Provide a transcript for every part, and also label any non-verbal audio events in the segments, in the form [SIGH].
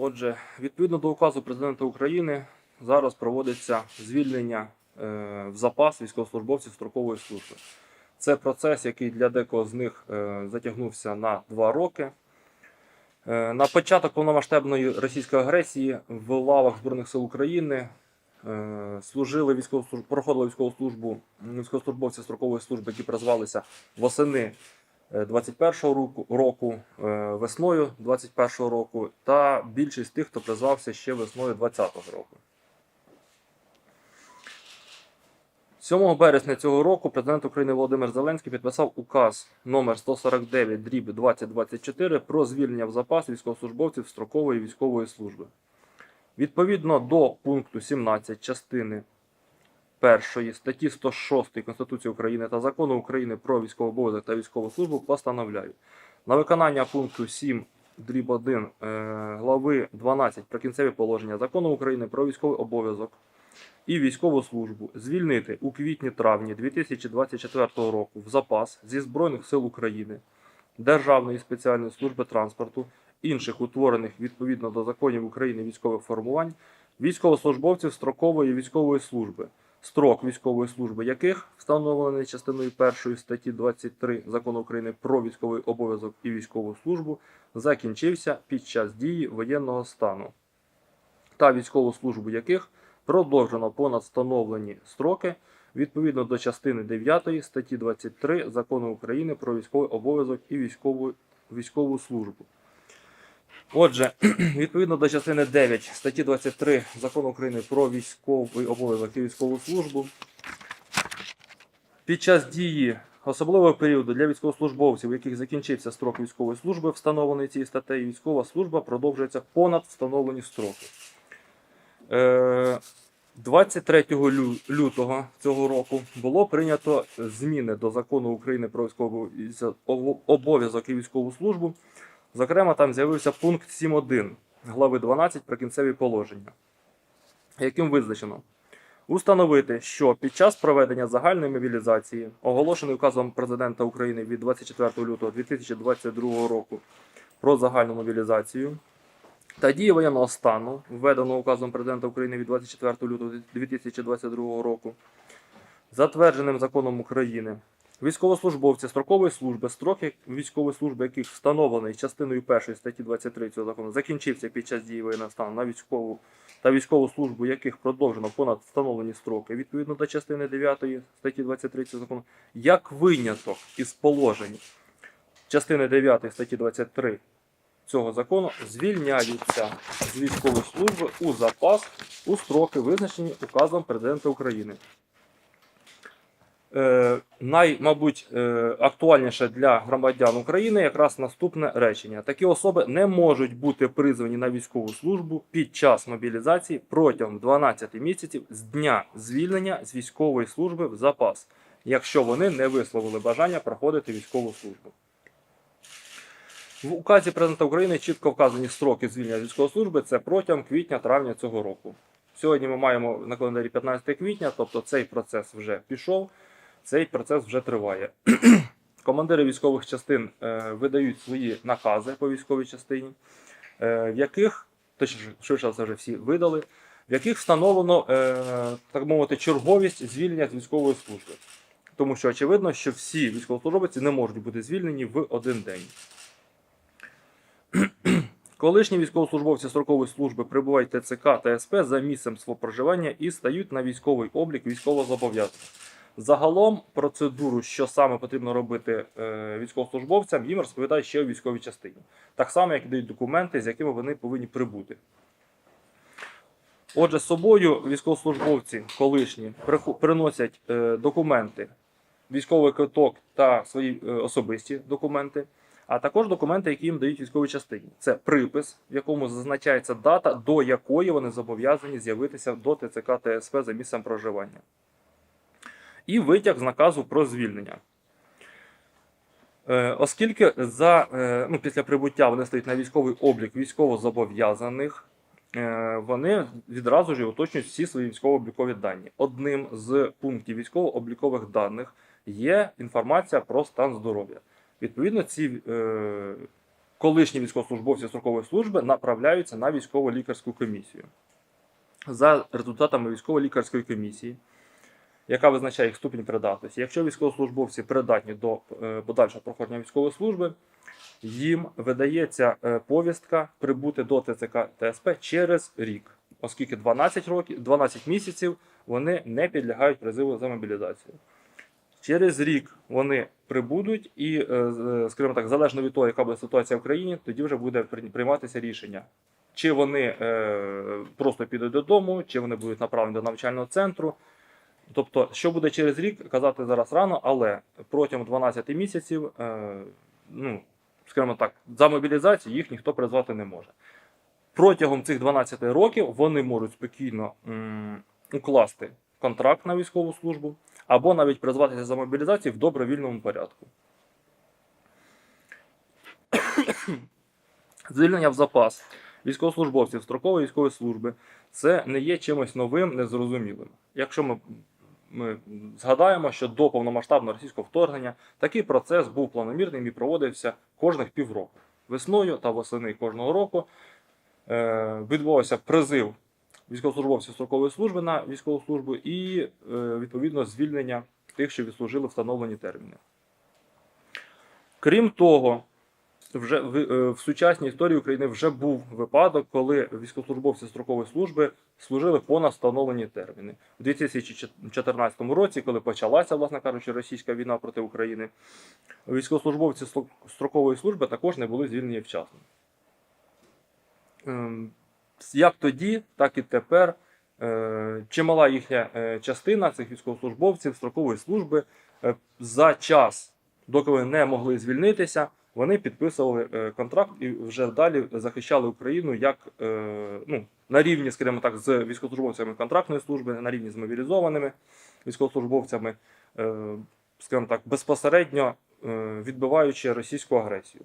Отже, відповідно до указу президента України, зараз проводиться звільнення е, в запас військовослужбовців строкової служби. Це процес, який для декого з них е, затягнувся на два роки. Е, на початок повномасштабної російської агресії в лавах Збройних сил України служили військовослужб... проходили військову службу військовослужбовці строкової служби, які призвалися восени 21-го року, року е, весною 21-го року, та більшість тих, хто призвався ще весною 20-го року. 7 березня цього року президент України Володимир Зеленський підписав указ номер 149 дріб 2024 про звільнення в запас військовослужбовців строкової військової служби. Відповідно до пункту 17 частини 1 статті 106 Конституції України та Закону України про військовий обов'язок та військову службу постановляю. На виконання пункту 7 дріб 1 е, глави 12 Прикінцеві положення Закону України про військовий обов'язок і військову службу звільнити у квітні-травні 2024 року в запас зі Збройних сил України, Державної спеціальної служби транспорту, інших утворених відповідно до законів України військових формувань, військовослужбовців строкової військової служби, строк військової служби яких встановлений частиною 1 статті 23 Закону України про військовий обов'язок і військову службу, закінчився під час дії воєнного стану, та військову службу яких продовжено понад встановлені строки відповідно до частини 9 статті 23 Закону України про військовий обов'язок і військову, військову службу. Отже, [CLEARS THROAT] відповідно до частини 9 статті 23 Закону України про військовий обов'язок і військову службу, під час дії особливого періоду для військовослужбовців, у яких закінчився строк військової служби, встановлений цією статтею, військова служба продовжується понад встановлені строки. Е, 23 лютого цього року було прийнято зміни до закону України про військовий обов'язок і військову службу. Зокрема, там з'явився пункт 7.1 глави 12 прикінцеві положення, яким визначено установити, що під час проведення загальної мобілізації, оголошеної указом президента України від 24 лютого 2022 року про загальну мобілізацію, та дії воєнного стану, введеного указом президента України від 24 лютого 2022 року, затвердженим законом України, військовослужбовці строкової служби, строк військової служби, яких встановлений частиною 1 статті 23 цього закону, закінчився під час дії воєнного стану на військову та військову службу, яких продовжено понад встановлені строки відповідно до частини 9 статті 23 цього закону, як виняток із положень частини 9 статті 23 цього закону звільняються з військової служби у запас у строки, визначені указом президента України. Е, най, мабуть, е, актуальніше для громадян України якраз наступне речення: такі особи не можуть бути призвані на військову службу під час мобілізації протягом 12 місяців з дня звільнення з військової служби в запас, якщо вони не висловили бажання проходити військову службу. В указі президента України чітко вказані строки звільнення військової служби це протягом квітня-травня цього року. Сьогодні ми маємо на календарі 15 квітня, тобто цей процес вже пішов, цей процес вже триває. [CLEARS THROAT] Командири військових частин е, видають свої накази по військовій частині, е, в яких, точніше, швидше вже всі видали, в яких встановлено, е, так мовити, черговість звільнення з військової служби. Тому що очевидно, що всі військовослужбовці не можуть бути звільнені в один день. [CLEARS THROAT] Колишні військовослужбовці строкової служби прибувають ТЦК та СП за місцем свого проживання і стають на військовий облік військовозобов'язаних. Загалом процедуру, що саме потрібно робити е, військовослужбовцям, їм розповідають ще у військовій частині. Так само, як і дають документи, з якими вони повинні прибути. Отже, з собою військовослужбовці колишні приносять е, документи, військовий квиток та свої е, особисті документи а також документи, які їм дають військовій частині. Це припис, в якому зазначається дата, до якої вони зобов'язані з'явитися до ТЦК та СП за місцем проживання. І витяг з наказу про звільнення. Е, Оскільки за, е, ну, після прибуття вони стають на військовий облік військовозобов'язаних, е, вони відразу ж уточнюють всі свої військово-облікові дані. Одним з пунктів військово-облікових даних є інформація про стан здоров'я. Відповідно, ці колишні військовослужбовці строкової служби направляються на військово-лікарську комісію. За результатами військово-лікарської комісії, яка визначає їх ступінь придатності, якщо військовослужбовці придатні до е, подальшого проходження військової служби, їм видається е, повістка прибути до ТЦК ТСП через рік, оскільки 12 років, 12 місяців вони не підлягають призиву за мобілізацію. Через рік вони прибудуть, і, е, скажімо так, залежно від того, яка буде ситуація в країні, тоді вже буде прийматися рішення. Чи вони е, просто підуть додому, чи вони будуть направлені до навчального центру. Тобто, що буде через рік, казати зараз рано, але протягом 12 місяців, е, ну, скажімо так, за мобілізацію їх ніхто призвати не може. Протягом цих 12 років вони можуть спокійно укласти контракт на військову службу або навіть призватися за мобілізацію в добровільному порядку. [COUGHS] Звільнення в запас військовослужбовців строкової військової служби це не є чимось новим, незрозумілим. Якщо ми, ми згадаємо, що до повномасштабного російського вторгнення такий процес був планомірним і проводився кожних півроку. Весною та восени кожного року е, відбувався призив військовослужбовців строкової служби на військову службу і е, відповідно звільнення тих, що відслужили встановлені терміни. Крім того, вже в, е, в сучасній історії України вже був випадок, коли військовослужбовці строкової служби служили понад встановлені терміни. У 2014 році, коли почалася, власне кажучи, російська війна проти України, військовослужбовці строкової служби також не були звільнені вчасно. Ем, Як тоді, так і тепер. е, Чимала їхня е, частина цих військовослужбовців строкової служби за час, доки вони не могли звільнитися, вони підписували е, контракт і вже далі захищали Україну як е, ну, на рівні, скажімо так, з військовослужбовцями контрактної служби, на рівні з мобілізованими військовослужбовцями, е, скажімо так, безпосередньо відбиваючи російську агресію.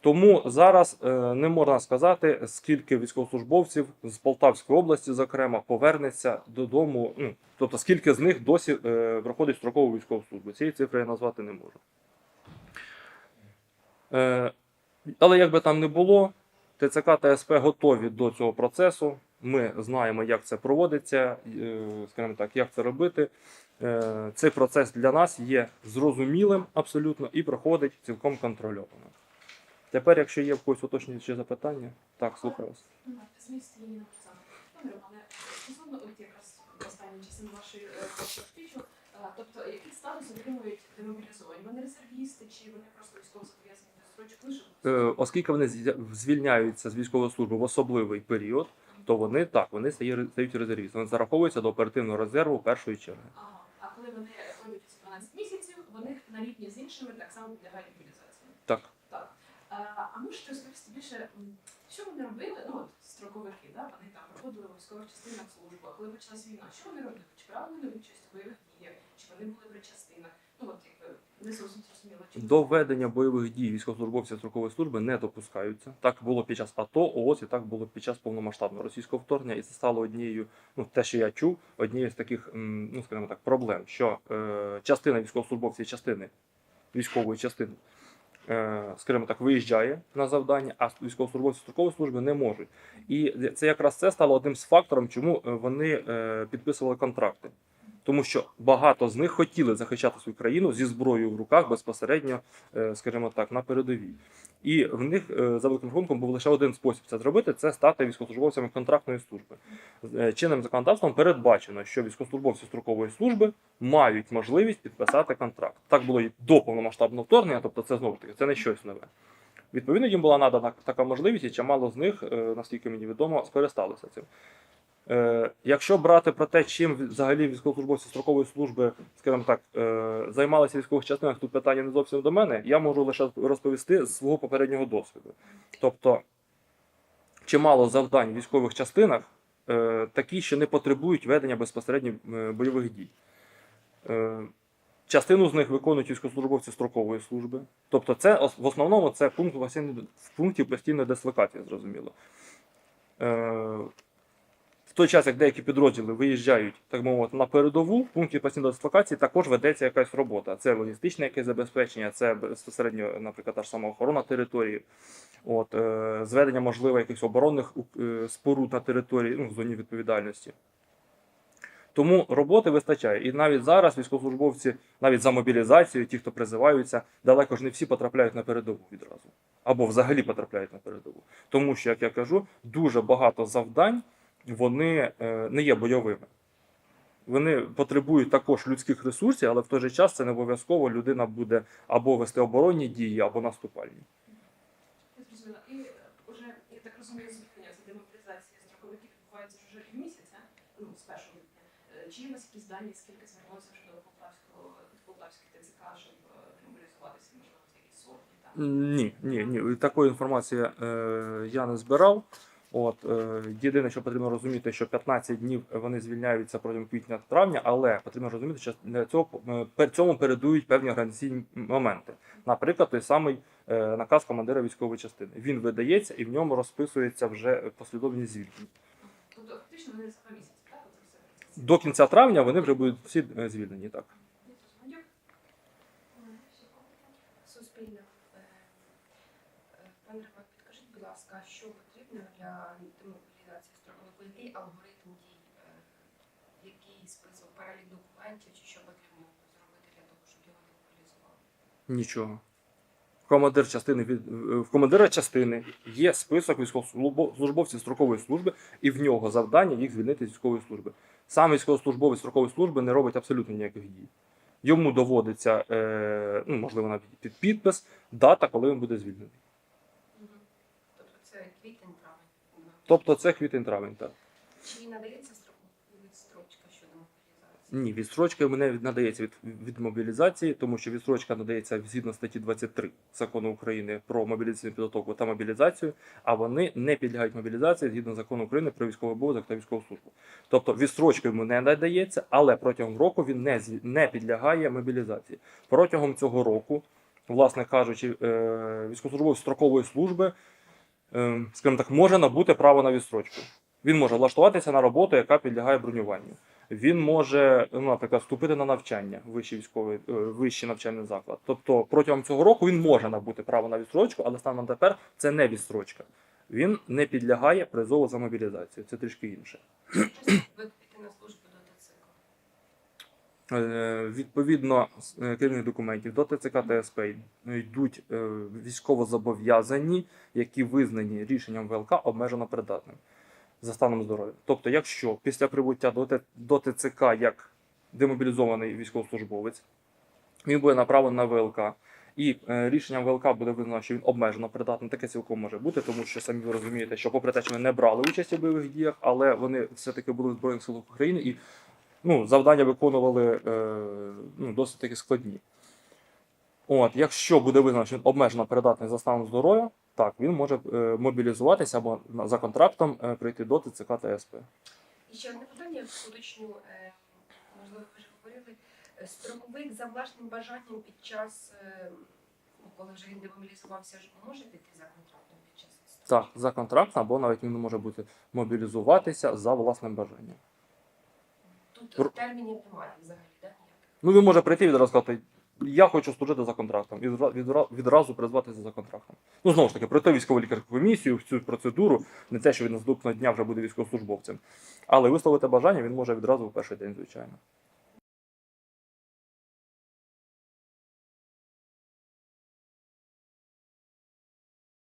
Тому зараз не можна сказати, скільки військовослужбовців з Полтавської області, зокрема, повернеться додому. Ну, тобто, скільки з них досі проходить строкову військову службу. Цієї цифри я назвати не можу. Е, але як би там не було, ТЦК та СП готові до цього процесу. Ми знаємо, як це проводиться, е, скажімо так, як це робити. Е, Цей процес для нас є зрозумілим абсолютно і проходить цілком контрольовано. Тепер, якщо є в когось уточнюючі запитання, так, слухаю вас. Зміст її написав. Пане стосовно от якраз останньої частини вашої е, тобто який статус отримують демобілізовані? Вони резервісти чи вони просто військовозобов'язані Оскільки вони звільняються з військової служби в особливий період, то вони так, вони стають резервістами. Вони зараховуються до оперативного резерву першої черги. А коли вони роблять ці 12 місяців, вони на рівні з іншими так само підлягають мобілізації. Так. Так. Е, А можете щось більше, що вони робили? Ну, от строковики, да? вони там проходили в військових частинах службу, а коли почалась війна, що вони робили? Чи брали вони участь у бойових діях, чи вони були при частинах? Ну, от якби не зрозуміло. Чи До ведення бойових дій військовослужбовців строкової служби не допускаються. Так було під час АТО, ООС і так було під час повномасштабного російського вторгнення, і це стало однією, ну те, що я чув, однією з таких, ну скажімо так, проблем, що е, частина військовослужбовців частини військової частини, скажімо так, виїжджає на завдання, а військовослужбовці строкової служби не можуть. І це якраз це стало одним з факторів, чому е, вони е, підписували контракти. Тому що багато з них хотіли захищати свою країну зі зброєю в руках безпосередньо, е, скажімо так, на передовій. І в них е, за великим рахунком був лише один спосіб це зробити це стати військовослужбовцями контрактної служби. Е, Чинним законодавством передбачено, що військовослужбовці строкової служби мають можливість підписати контракт. Так було і до повномасштабного вторгнення, тобто це знову ж таки це не щось нове. Відповідно, їм була надана така можливість, і чимало з них, наскільки мені відомо, скористалися цим. Е, Якщо брати про те, чим взагалі військовослужбовці строкової служби, скажімо так, е, займалися в військових частинах, тут питання не зовсім до мене, я можу лише розповісти з свого попереднього досвіду. Тобто, чимало завдань в військових частинах е, такі, що не потребують ведення безпосередньо бойових дій. Частину з них виконують військовослужбовці строкової служби. Тобто, це в основному це пункт в пункті постійної дислокації, зрозуміло. Той час, як деякі підрозділи виїжджають, так мовити, на передову, в пункті постійної дислокації також ведеться якась робота. Це логістичне якесь забезпечення, це безпосередньо, наприклад, та ж сама охорона території, от, е, зведення, можливо, якихось оборонних е, споруд на території, ну, в зоні відповідальності. Тому роботи вистачає. І навіть зараз військовослужбовці, навіть за мобілізацією, ті, хто призиваються, далеко ж не всі потрапляють на передову відразу. Або взагалі потрапляють на передову. Тому що, як я кажу, дуже багато завдань вони е, не є бойовими. Вони потребують також людських ресурсів, але в той же час це не обов'язково людина буде або вести оборонні дії, або наступальні. Я зрозуміла. І е, уже, я так розумію, звільнення за демобілізації строковиків відбувається вже в місяць, ну, з першого липня. Е, Чи є у вас якісь дані, скільки звернулося вже до Полтавського, Полтавської ТЦК, щоб е, демобілізуватися, можливо, якісь сотні? Ні, ні, ні. Такої інформації е, я не збирав. От е, єдине, що потрібно розуміти, що 15 днів вони звільняються протягом квітня-травня, але потрібно розуміти, що для цього е, пер- цьому передують певні організаційні моменти. Наприклад, той самий е, наказ командира військової частини. Він видається і в ньому розписується вже послідовність звільнень. Тобто, фактично, вони за два місяці, так? До кінця травня вони вже будуть всі е, звільнені. Так. Я зрозуміла. Суспільне. Е, е, Пане Роман, підкажіть, будь ласка, що потрібно строкових який алгоритм дій, е, який список перелік документів, чи що потрібно зробити для того, щоб його демобілізували? Нічого. Командир частини в командира частини є список військовослужбовців строкової служби, і в нього завдання їх звільнити з військової служби. Сам військовослужбовець строкової служби не робить абсолютно ніяких дій. Йому доводиться, е, ну, можливо, навіть під підпис, дата, коли він буде звільнений. Тобто це квітень, травень. Тобто це квітень-травень. Так. Чи надається відстрочка щодо мобілізації? Ні, відстрочка не надається від, від мобілізації, тому що відстрочка надається згідно статті 23 закону України про мобілізаційну підготовку та мобілізацію, а вони не підлягають мобілізації згідно закону України про військовий обов'язок та військову службу. Тобто відстрочка йому не надається, але протягом року він не, не підлягає мобілізації. Протягом цього року, власне кажучи, е, військовослужбовець строкової служби, скажімо так, може набути право на відстрочку. Він може влаштуватися на роботу, яка підлягає бронюванню він може, ну, наприклад, вступити на навчання вищий військовий е, вищий навчальний заклад. Тобто протягом цього року він може набути право на відстрочку, але станом тепер це не відстрочка. Він не підлягає призову за мобілізацію. Це трішки інше. Чи ви піти на службу? Е, Відповідно з е, керівних документів до ТЦК та СП йдуть е, військовозобов'язані, які визнані рішенням ВЛК обмежено придатним за станом здоров'я. Тобто, якщо після прибуття до, ТЦК як демобілізований військовослужбовець, він буде направлений на ВЛК. І е, рішенням ВЛК буде визнано, що він обмежено придатний. Таке цілком може бути, тому що самі ви розумієте, що попри те, що вони не брали участь у бойових діях, але вони все-таки були в Збройних силах України і ну, завдання виконували е, ну, досить таки складні. От, якщо буде визнано, що він обмежено придатний за станом здоров'я, так, він може е, мобілізуватися або за контрактом е, прийти до ТЦК та СП. І ще одне питання уточню, е, можливо, ви вже говорили. Е, Строковик за власним бажанням під час, е, ну, коли вже він демобілізувався, може піти за контрактом під час Так, за контрактом, або навіть він може бути мобілізуватися за власним бажанням. Тут термінів немає взагалі, так? Ну, він може прийти і відразу сказати, я хочу служити за контрактом, і відра- відра- відразу призватися за контрактом. Ну, знову ж таки, пройти військову лікарську комісію, в цю процедуру, не те, що він наступного дня вже буде військовослужбовцем. Але висловити бажання він може відразу в перший день, звичайно.